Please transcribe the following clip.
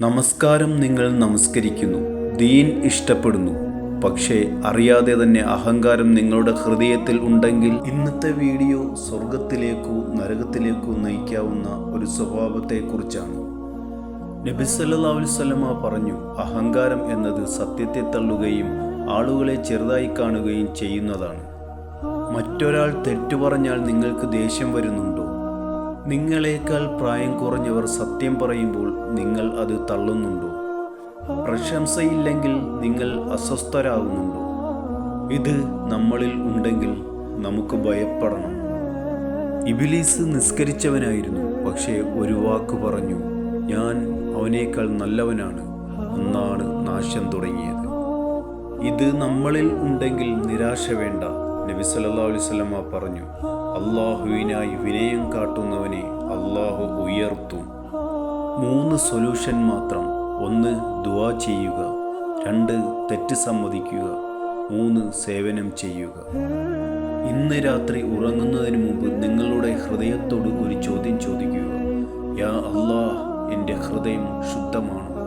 നമസ്കാരം നിങ്ങൾ നമസ്കരിക്കുന്നു. ദീൻ ഇഷ്ടപ്പെടുന്നു. പക്ഷേ അറിയാതെ തന്നെ അഹങ്കാരം നിങ്ങളുടെ ഹൃദയത്തിൽ ഉണ്ടെങ്കിൽ ഇന്നത്തെ വീഡിയോ സ്വർഗത്തിലേക്കോ നരകത്തിലേക്കോ നയിക്കാവുന്ന ഒരു സ്വഭാവത്തെക്കുറിച്ചാണ്. നബി സല്ലല്ലാഹു അലൈഹി വസല്ലമ പറഞ്ഞു അഹങ്കാരം എന്നത് സത്യത്തെ തള്ളുകയും ആളുകളെ ചെറുതായി കാണുകയും ചെയ്യുന്നതാണ്. മറ്റൊരാൾ തെറ്റു പറഞ്ഞാൽ നിങ്ങൾക്ക് ദേഷ്യം വരുന്നുണ്ടോ? നിങ്ങളെക്കാൾ പ്രായം കുറഞ്ഞവർ സത്യം പറയുമ്പോൾ നിങ്ങൾ അത് തള്ളുന്നുണ്ടോ? പ്രശംസയില്ലെങ്കിൽ നിങ്ങൾ അസ്വസ്ഥരാകുന്നുണ്ടോ? ഇത് നമ്മളിൽ ഉണ്ടെങ്കിൽ നമുക്ക് ഭയപ്പെടണം. ഇബിലീസ് നിസ്കരിച്ചവനായിരുന്നു പക്ഷേ ഒരു വാക്ക് പറഞ്ഞു ഞാൻ അവനേക്കാൾ നല്ലവനാണ്. എന്നാണ് നാശം തുടങ്ങിയത്. ഇത് നമ്മളിൽ ഉണ്ടെങ്കിൽ നിരാശ വേണ്ട. നബി വസല്ലമ പറഞ്ഞു അള്ളാഹുവിനായി വിനയം കാട്ടുന്നവനെ അള്ളാഹു ഉയർത്തും. മൂന്ന് സൊല്യൂഷൻ മാത്രം. ഒന്ന് ദുവാ ചെയ്യുക. രണ്ട് തെറ്റ് സമ്മതിക്കുക. മൂന്ന് സേവനം ചെയ്യുക. ഇന്ന് രാത്രി ഉറങ്ങുന്നതിന് മുമ്പ് നിങ്ങളുടെ ഹൃദയത്തോട് ഒരു ചോദ്യം ചോദിക്കുക. യാ അള്ളാഹ് എന്റെ ഹൃദയം ശുദ്ധമാണോ?